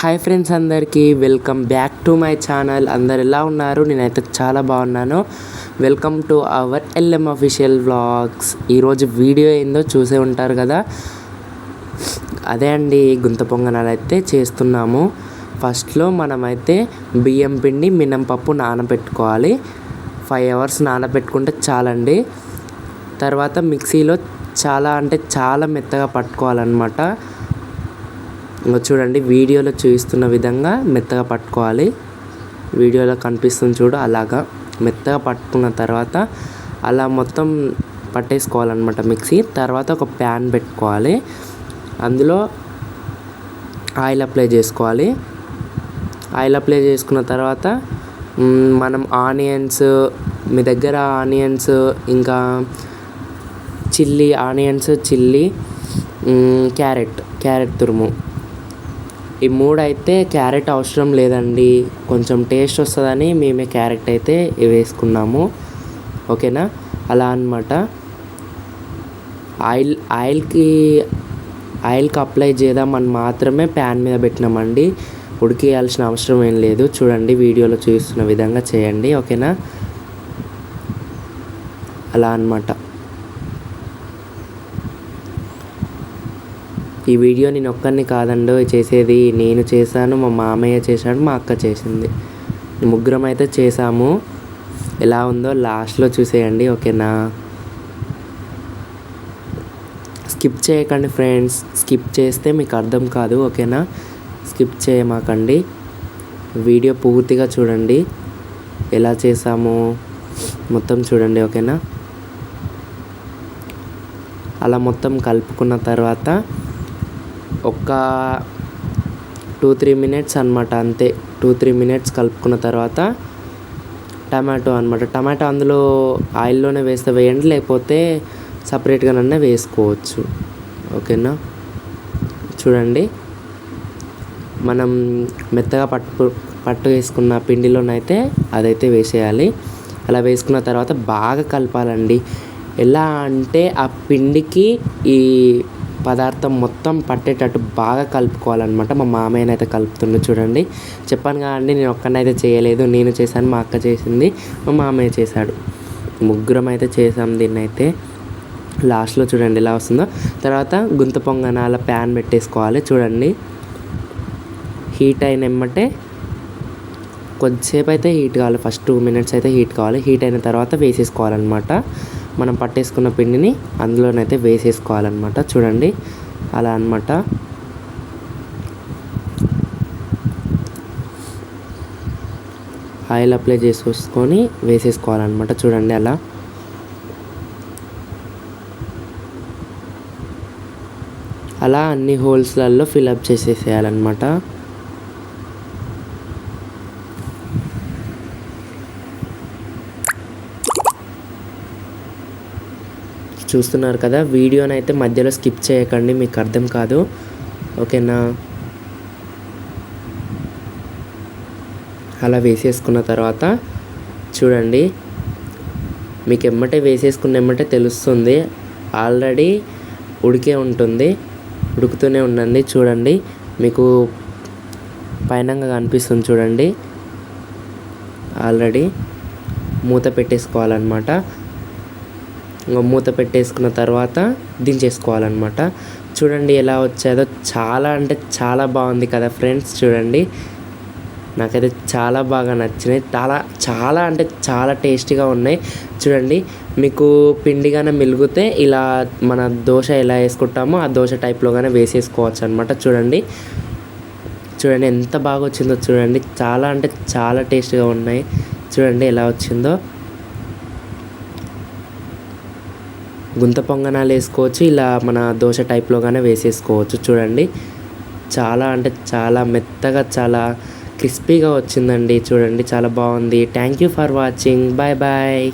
Hi friends అందరికీ welcome back to my channel అందరు ఎలా ఉన్నారు? నేనైతే చాలా బాగున్నాను. Welcome to our LM official vlogs ఈరోజు వీడియో ఏందో చూసే ఉంటారు కదా? అదే అండి గుంత పొంగనాలు అయితే చేస్తున్నాము. ఫస్ట్లో మనమైతే బియ్యం పిండి మినంపప్పు నానబెట్టుకోవాలి. ఫైవ్ అవర్స్ నానబెట్టుకుంటే చాలండి. తర్వాత మిక్సీలో చాలా అంటే చాలా మెత్తగా పట్టుకోవాలన్నమాట. చూడండి వీడియోలో చూపిస్తున్న విధంగా మెత్తగా పట్టుకోవాలి. వీడియోలో కనిపిస్తుంది చూడు అలాగా మెత్తగా పట్టుకున్న తర్వాత అలా మొత్తం పట్టేసుకోవాలన్నమాట మిక్సీ. తర్వాత ఒక ప్యాన్ పెట్టుకోవాలి. అందులో ఆయిల్ అప్లై చేసుకోవాలి. ఆయిల్ అప్లై చేసుకున్న తర్వాత మనం ఆనియన్స్ మీ దగ్గర ఆనియన్స్ ఇంకా chilli onions chilli carrot carrot తురుము ఈ మూడు అయితే క్యారెట్ అవసరం లేదండి. కొంచెం టేస్ట్ వస్తుందని మేమే క్యారెట్ అయితే వేసుకున్నాము. ఓకేనా? అలా అన్నమాట. ఆయిల్ ఆయిల్కి ఆయిల్కి అప్లై చేద్దామని మాత్రమే ప్యాన్ మీద పెట్టినామండి. ఉడికేయాల్సిన అవసరం ఏం లేదు. చూడండి వీడియోలో చూస్తున్న విధంగా చేయండి. ఓకేనా? అలా అన్నమాట. ఈ వీడియో నేను ఒక్కరిని కాదండో చేసేది నేను చేశాను మా మామయ్య చేశాడు మా అక్క చేసింది. ముగ్గురం అయితే చేసాము ఎలా ఉందో లాస్ట్లో చూసేయండి ఓకేనా? స్కిప్ చేయకండి ఫ్రెండ్స్. స్కిప్ చేస్తే మీకు అర్థం కాదు ఓకేనా? స్కిప్ చేయమాకండి. వీడియో పూర్తిగా చూడండి. ఎలా చేసాము మొత్తం చూడండి ఓకేనా? అలా మొత్తం కలుపుకున్న తర్వాత ఒక టూ త్రీ మినిట్స్ అనమాట అంతే. టూ త్రీ మినిట్స్ కలుపుకున్న తర్వాత టమాటో అనమాట టమాటో అందులో ఆయిల్లోనే వేస్తే వేయండి లేకపోతే సపరేట్గానన్నా వేసుకోవచ్చు. ఓకేనా? చూడండి. మనం మెత్తగా పట్టు పట్టు వేసుకున్న పిండిలోనైతే అదైతే వేసేయాలి. అలా వేసుకున్న తర్వాత బాగా కలపాలండి. ఎలా అంటే ఆ పిండికి ఈ పదార్థం మొత్తం పట్టేటట్టు బాగా కలుపుకోవాలన్నమాట. మా మామయ్యనైతే కలుపుతుండే చూడండి. చెప్పాను కదండి నేను ఒక్కనైతే చేయలేదు నేను చేశాను మా అక్క చేసింది మా మామయ్య చేశాడు. ముగ్గురం అయితే చేసాం దీన్ని అయితే లాస్ట్లో చూడండి ఎలా వస్తుందో. తర్వాత గుంత పొంగనాల ప్యాన్ పెట్టేసుకోవాలి చూడండి. హీట్ అయిన ఎమ్మటే కొద్దిసేపు అయితే హీట్ కావాలి ఫస్ట్ టూ మినిట్స్ అయితే హీట్ కావాలి. హీట్ అయిన తర్వాత వేసేసుకోవాలన్నమాట. మనం పట్టేసుకున్న పిండిని అందులోనైతే వేసేసుకోవాలన్నమాట. చూడండి. అలా అనమాట ఆయిల్ అప్లై చేసుకొని వేసేసుకోవాలన్నమాట. చూడండి అలా. అలా అన్ని హోల్స్లలో ఫిల్అప్ చేసేసేయాలన్నమాట. చూస్తున్నారు కదా వీడియోని అయితే మధ్యలో స్కిప్ చేయకండి మీకు అర్థం కాదు. ఓకేనా? అలా వేసేసుకున్న తర్వాత చూడండి మీకు ఎమ్మటే వేసేసుకున్న ఎమ్మటే తెలుస్తుంది. ఆల్రెడీ ఉడికే ఉంటుంది ఉడుకుతూనే ఉండండి చూడండి మీకు పైనంగా కనిపిస్తుంది చూడండి. ఆల్రెడీ మూత పెట్టేసుకోవాలన్నమాట. మూత పెట్టేసుకున్న తర్వాత దించేసుకోవాలన్నమాట. చూడండి ఎలా వచ్చేదో చాలా అంటే చాలా బాగుంది కదా ఫ్రెండ్స్ చూడండి. నాకైతే చాలా బాగా నచ్చినాయి. చాలా చాలా అంటే చాలా టేస్టీగా ఉన్నాయి. చూడండి మీకు పిండిగానే మిలిగితే ఇలా మన దోశ ఎలా వేసుకుంటామో ఆ దోశ టైప్లోగానే వేసేసుకోవచ్చు అనమాట చూడండి చూడండి ఎంత బాగా వచ్చిందో చూడండి. చాలా అంటే చాలా టేస్ట్గా ఉన్నాయి. చూడండి ఎలా వచ్చిందో. గుంత పొంగనాలు వేసుకోవచ్చు ఇలా మన దోశ టైప్లోగానే వేసేసుకోవచ్చు. చూడండి చాలా అంటే చాలా మెత్తగా చాలా క్రిస్పీగా వచ్చిందండి. చూడండి చాలా బాగుంది. Thank you for watching bye bye